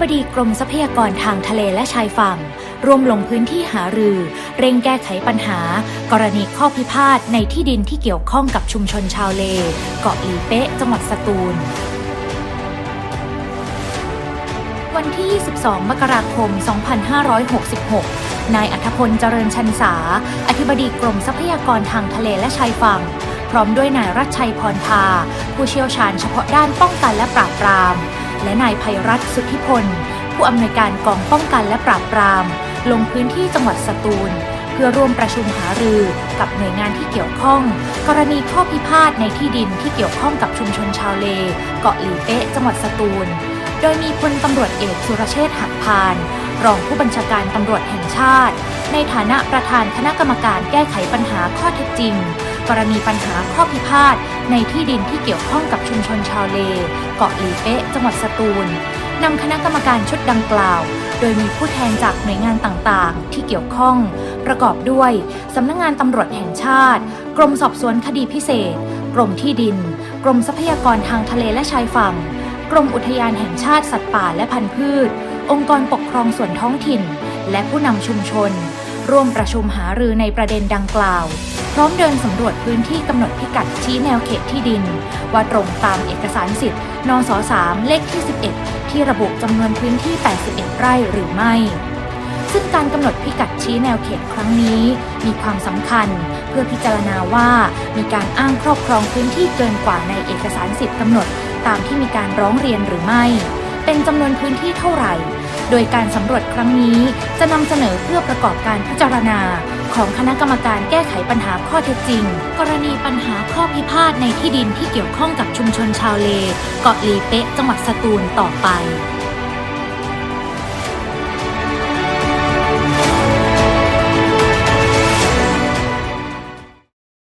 บดีกรมทรัพยากรทางทะเลและชายฝั่ง ร่วมลงพื้นที่หารือ เร่งแก้ไขปัญหา กรณีข้อพิพาทในที่ดินที่เกี่ยวข้องกับชุมชนชาวเล เกาะหลีเป๊ะ จังหวัดสตูล วันที่ 22 มกราคม 2566 นายอัธพลเจริญชันษา อธิบดีกรมทรัพยากรทางทะเลและชายฝั่งพร้อมด้วยนายรัชชัยพรพา ผู้เชี่ยวชาญเฉพาะด้านป้องกันและปราบปราม และนายภัยรัฐสุทธิพล ผู้อำนวยการกองป้องกันและปราบปราม ลงพื้นที่จังหวัดสตูล เพื่อร่วมประชุมหารือกับหน่วยงานที่เกี่ยวข้อง กรณีข้อพิพาทในที่ดินที่เกี่ยวข้องกับชุมชนชาวเล เกาะหลีเป๊ะจังหวัดสตูล โดยมีพลตำรวจเอกสุรเชษฐ์หักพาน รองผู้บัญชาการตำรวจแห่งชาติ ในฐานะประธานคณะกรรมการแก้ไขปัญหาข้อเท็จจริง กรณีปัญหาข้อพิพาทในที่ดินที่เกี่ยวข้องกับชุมชนชาวเล เกาะหลีเป๊ะ จังหวัดสตูลนำคณะกรรมการชุดดังกล่าว โดยมีผู้แทนจากหน่วยงานต่างๆ ที่เกี่ยวข้อง ประกอบด้วยสำนักงงานตำรวจแห่งชาติ กรมสอบสวนคดีพิเศษ กรมที่ดิน กรมทรัพยากรทางทะเลและชายฝั่ง กรมอุทยานแห่งชาติสัตว์ป่าและพันธุ์พืช องค์กรปกครองส่วนท้องถิ่น และผู้นำชุมชน ร่วมประชุมหารือในประเด็นดังกล่าว พร้อมเดินสำรวจพื้นที่กำหนดพิกัดชี้แนวเขตที่ดิน ว่าตรงตามเอกสารสิทธิ์นส3เลขที่ 11 ที่ระบุจำนวนพื้นที่ 81 ไร่หรือไม่ ซึ่งการกำหนดพิกัดชี้แนวเขตครั้งนี้ มีความสำคัญเพื่อพิจารณาว่ามีการอ้างครอบครองพื้นที่เกินกว่าในเอกสารสิทธิ์กำหนดตามที่มีการร้องเรียนหรือไม่ เป็นจำนวนพื้นที่เท่าไหร่ โดยการสำรวจครั้งนี้จะนำเสนอเพื่อประกอบการพิจารณา ของคณะกรรมการแก้ไขปัญหาข้อเท็จจริง กรณีปัญหาข้อพิพาทในที่ดินที่เกี่ยวข้องกับชุมชนชาวเล เกาะลีเป๊ะจังหวัดสตูลต่อไป